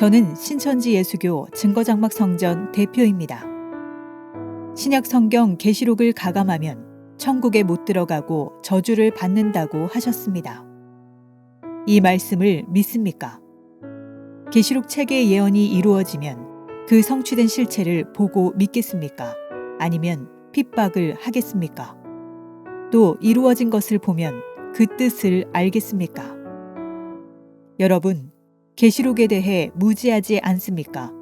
저는 신천지 예수교 증거장막 성전 대표입니다. 신약 성경 계시록을 가감하면 천국에 못 들어가고 저주를 받는다고 하셨습니다. 이 말씀을 믿습니까? 계시록 책의 예언이 이루어지면 그 성취된 실체를 보고 믿겠습니까? 아니면 핍박을 하겠습니까? 또 이루어진 것을 보면 그 뜻을 알겠습니까? 여러분, 계시록에 대해 무지하지 않습니까?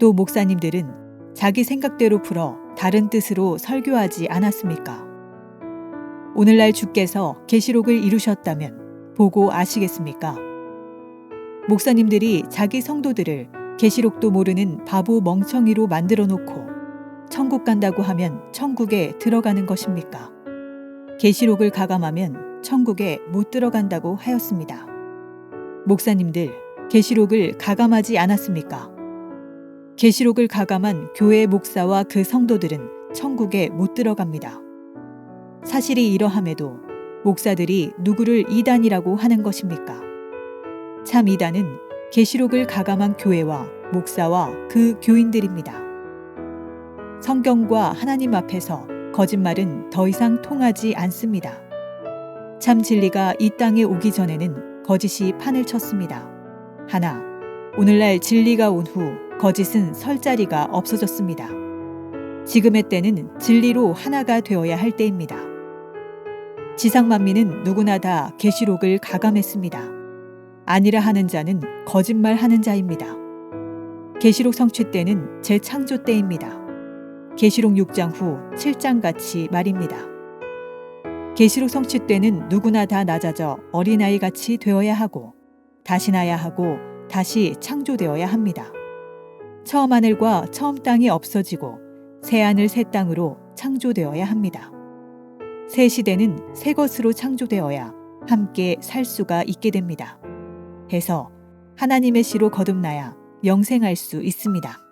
또 목사님들은 자기 생각대로 풀어 다른 뜻으로 설교하지 않았습니까? 오늘날 주께서 계시록을 이루셨다면 보고 아시겠습니까? 목사님들이 자기 성도들을 계시록도 모르는 바보 멍청이로 만들어 놓고 천국 간다고 하면 천국에 들어가는 것입니까? 계시록을 가감하면 천국에 못 들어간다고 하였습니다. 목사님들, 계시록을 가감하지 않았습니까? 계시록을 가감한 교회 목사와 그 성도들은 천국에 못 들어갑니다. 사실이 이러함에도 목사들이 누구를 이단이라고 하는 것입니까? 참 이단은 계시록을 가감한 교회와 목사와 그 교인들입니다. 성경과 하나님 앞에서 거짓말은 더 이상 통하지 않습니다. 참 진리가 이 땅에 오기 전에는 거짓이 판을 쳤습니다. 하나, 오늘날 진리가 온 후 거짓은 설 자리가 없어졌습니다. 지금의 때는 진리로 하나가 되어야 할 때입니다. 지상 만민은 누구나 다 계시록을 가감했습니다. 아니라 하는 자는 거짓말 하는 자입니다. 계시록 성취 때는 재창조 때입니다. 계시록 6장 후 7장 같이 말입니다. 계시록 성취 때는 누구나 다 낮아져 어린아이 같이 되어야 하고 다시 나야 하고 다시 창조되어야 합니다. 처음 하늘과 처음 땅이 없어지고 새 하늘 새 땅으로 창조되어야 합니다. 새 시대는 새 것으로 창조되어야 함께 살 수가 있게 됩니다. 해서 하나님의 시로 거듭나야 영생할 수 있습니다.